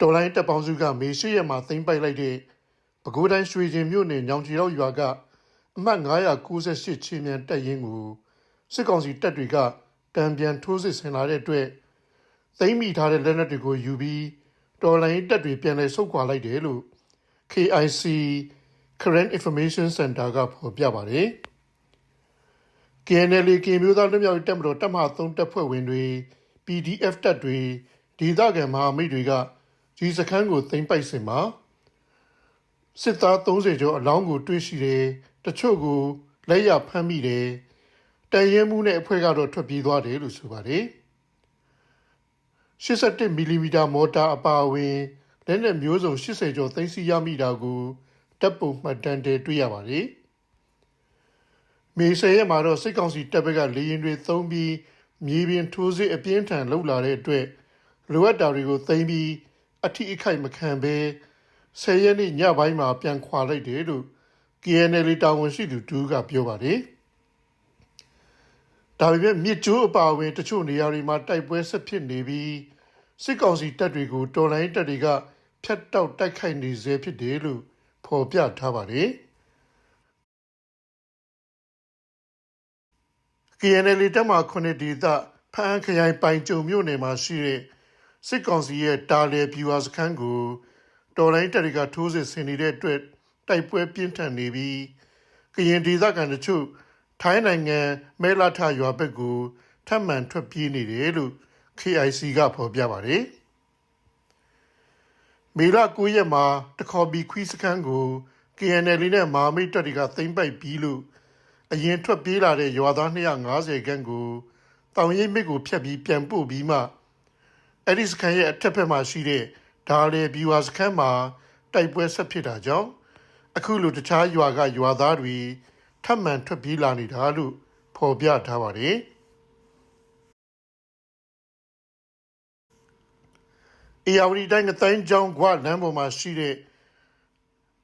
တော်လိုင်းတပ်ပေါင်းစုကမေရှိရက်မှာသိမ်းပိုက်လိုက်တဲ့ပဲခူးတိုင်းရွှေကျင်မြို့နယ်ညောင်ချီရောက်ရွာကအမှတ်998ချင်းမြန်တပ်ရင်းကိုစစ်ကောင်စီတပ်တွေကတံပြန်ထိုးစစ်ဆင်လာတဲ့အတွက်သိမ်းမိထားတဲ့လက်နက်တွေကိုယူပြီးတော်လိုင်းတပ်တွေပြန်လည်ဆုတ်ခွာလိုက်တယ်လို့ KIC Current Information Center ကဖော်ပြပါတယ်။ KNL ကင်မျိုးသားလွတ်မြောက်ရေးတပ်မတော်တပ်မဟာ3တပ်ဖွဲ့ဝင်တွေ PDF တပ်တွေဒေသခံမဟာမိတ်တွေက ဒီစခန်းကိုသိမ်းပိုက်စင်မှာစစ်သား30ကျော်အလောင်းကိုတွေ့ရှိတယ်တချို့ကိုလက်ရဖမ်းမိတယ်တန်ရဲမှုနဲ့အဖွဲ့ကတော့ထွက်ပြေးသွားတယ်လို့ဆိုပါတယ်81မီလီမီတာမော်တာအပါအဝင်လက်နက်မျိုးစုံ80ကျော်သိမ်းဆည်းရမိတာကိုတပ်ပုံမှတ်တမ်းတွေတွေ့ရပါတယ်မေဆယ်ရက်မှာတော့စစ်ကောင်စီတပ်ဘက်ကလေရင်တွေသုံးပြီးမြေပြင်ထိုးစစ်အပြင်းထန်လှုပ်လာတဲ့အတွက်လိုအပ်တာတွေကိုသိမ်းပြီး အထီးအခိုက်မခံဘဲဆယ်ရက်နေ့ညပိုင်းမှာပြန်ခွာလိုက်တယ်လို့ KNL တာဝန်ရှိသူတူကပြောပါတယ်။ဒါပေမဲ့မြစ်ကျိုးအပါအဝင်တချို့နေရာတွေမှာတိုက်ပွဲဆက်ဖြစ်နေပြီးစစ်ကောင်စီတပ်တွေကိုတော်လိုင်းတပ်တွေကဖျက်တောက်တိုက်ခိုက်နေစေဖြစ်တယ်လို့ဖော်ပြထားပါတယ်။ KNL တပ်မှ9ဒေသဖအံခရိုင်ပိုင်ကြုံမြို့နယ်မှာရှိတဲ့ စစ်ကောင်စီရဲ့တာလယ်ပြူဟာစခန်းကိုတော်လိုင်းတပ်တွေကထိုးစစ်ဆင်နေတဲ့အတွက်တိုက်ပွဲပြင်းထန်နေပြီးကရင်ဒေသခံတချို့ထိုင်းနိုင်ငံမဲလာထရွာဘက်ကိုထပ်မံထွက်ပြေးနေတယ်လို့ KIC ကဖော်ပြပါတယ်။မေလ9ရက်မှာတခေါ်ဘီခွီးစခန်းကို KNL နဲ့မာမိတ်တပ်တွေကသိမ်းပိုက်ပြီးလို့အရင်ထွက်ပြေးလာတဲ့ရွာသား250ခန်းကိုတောင်ရိပ်မြစ်ကိုဖျက်ပြီးပြန်ပို့ပြီးမှ အဲ့ဒီစခန်းရဲ့အထက်ဘက်မှာရှိတဲ့ဒါလေဘီဝါစခန်းမှာတိုက်ပွဲဆက်ဖြစ်တာကြောင့်အခုလိုတခြားရွာကရွာသားတွေထပ်မံထွက်ပြေးလာနေတာလို့ဖော်ပြထားပါတယ်။အေယာဝတီတိုင်းကတိုင်းကျောင်းကွာလမ်းပေါ်မှာရှိတဲ့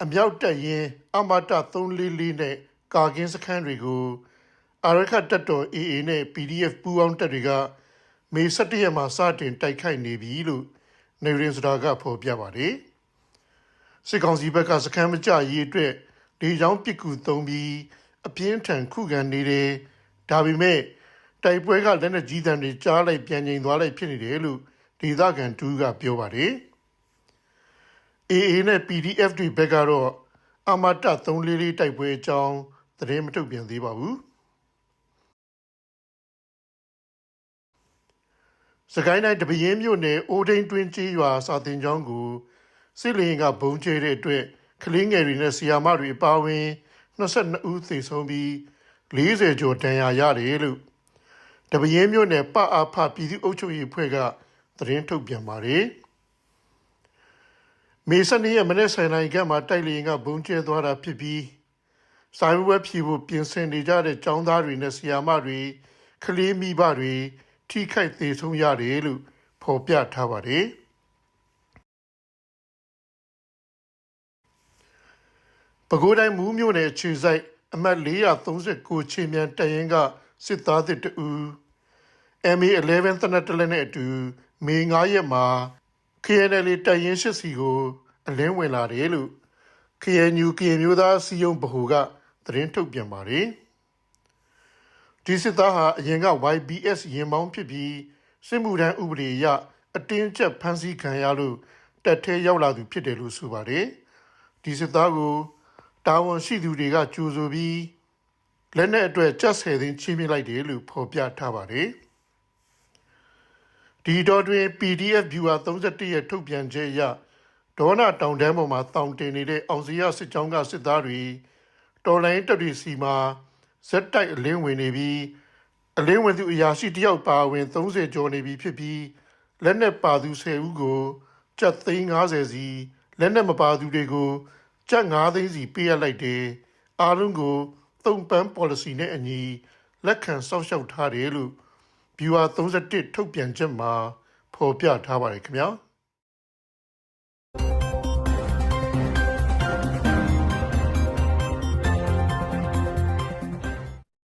အမြောက်တက်ရင်အမတာ344နဲ့ကာကင်းစခန်းတွေကိုအာရခတ်တပ်တော် AA နဲ့ PDF ပူးပေါင်းတပ်တွေက မေ17ရက်မှာစတင်တိုက်ခိုက်နေပြီလို့နေရင်စတာကဖော်ပြပါတယ်။စစ်ကောင်စီဘက်ကစခန်းမကြရေးအတွက်ဒေချောင်းပစ်ကူသုံးပြီးအပြင်းထန်ခုခံနေတယ်။ဒါပေမဲ့တိုက်ပွဲကလက်နက်ကြီးတံတွေကြားလိုက်ပြန်ငိန်သွားလိုက်ဖြစ်နေတယ်လို့ဒေသခံတူကပြောပါတယ်။ AA နဲ့ PDF တွေဘက်ကတော့အမတ344တိုက်ပွဲအကြောင်းသတင်းမထုတ်ပြန်သေးပါဘူး။ စကိုင်းတိုင်းတပင်းမြို့နယ်အိုးဒိန်တွင်းကြီးရွာစာတင်ကျောင်းကိုစစ်လင်းကဘုံကျဲတဲ့အတွက်ကလင်းငယ်တွေနဲ့ဆီယာမတွေအပါအဝင်22ဦးသေဆုံးပြီး40ကျော်ဒဏ်ရာရတယ်လို့တပင်းမြို့နယ်ပအားဖပြည်သူ့အုပ်ချုပ်ရေးအဖွဲ့ကသတင်းထုတ်ပြန်ပါတယ်။မေဆန်ရဲ့မနေ့ဆိုင်နိုင်ကမှတိုက်လျင်ကဘုံကျဲသွားတာဖြစ်ပြီးစာရေးဝက်ဖြီဖို့ပြင်ဆင်နေကြတဲ့ចောင်းသားတွေနဲ့ဆီယာမတွေကလေးမိဘတွေ ထိခိုက်သေးဆုံးရတယ်လို့ဖော်ပြထားပါတယ်။ပဲခူးတိုင်းမူးမြို့နယ်ခြေဆိုင်အမှတ်439ချင်းမြန်တရင်ကစစ်သားသစ်တူ MA11 တနက်တလက်နဲ့အတူမေ9ရက်မှာ KNL တရင်ရှစ်စီကို အလင်းဝင်လာတယ်လို့ KNU ကရင်မျိုးသားစီယုံဗဟိုကသတင်းထုတ်ပြန်ပါတယ် ဒီစစ်သားဟာအရင်က YBS ရင်မောင်းဖြစ်ပြီးစစ်မှုထမ်းဥပဒေအရအတင်းကျပ်ဖမ်းဆီးခံရလို့တက်ထဲရောက်လာသူဖြစ်တယ်လို့ဆိုပါတယ်ဒီစစ်သားကိုတာဝန်ရှိသူတွေကကြိုဆိုပြီးလက်နက်အတွက်ကြက်ဆယ်သိန်းချင်းပြလိုက်တယ်လို့ဖော်ပြထားပါတယ်ဒီတော့တွင် PDF viewer 31ရဲ့ထုတ်ပြန်ချက်အရဒေါနာတောင်တန်းပေါ်မှာတောင်တင်နေတဲ့အောင်စရစစ်ကြောင်းကစစ်သားတွေတော်လိုင်းတပ်တွေစီမှာ ဇက်တိုက်အလင်းဝင်နေပြီးအလင်းဝင်သူအရာရှိတယောက်ပါဝင်30ကျော်နေပြီဖြစ်ပြီးလက်နက်ပါသူ10ဦးကိုကြက်သိန်း90စီလက်နက်မပါသူတွေကိုကြက်9သိန်းစီပေးရလိုက်တယ်အားလုံးကိုသုံးပန်း policy နဲ့အညီလက်ခံစောင့်ရှောက်ထားတယ်လို့ viewer 31ထုတ်ပြန်ချက်မှာဖော်ပြထားပါတယ်ခင်ဗျာ။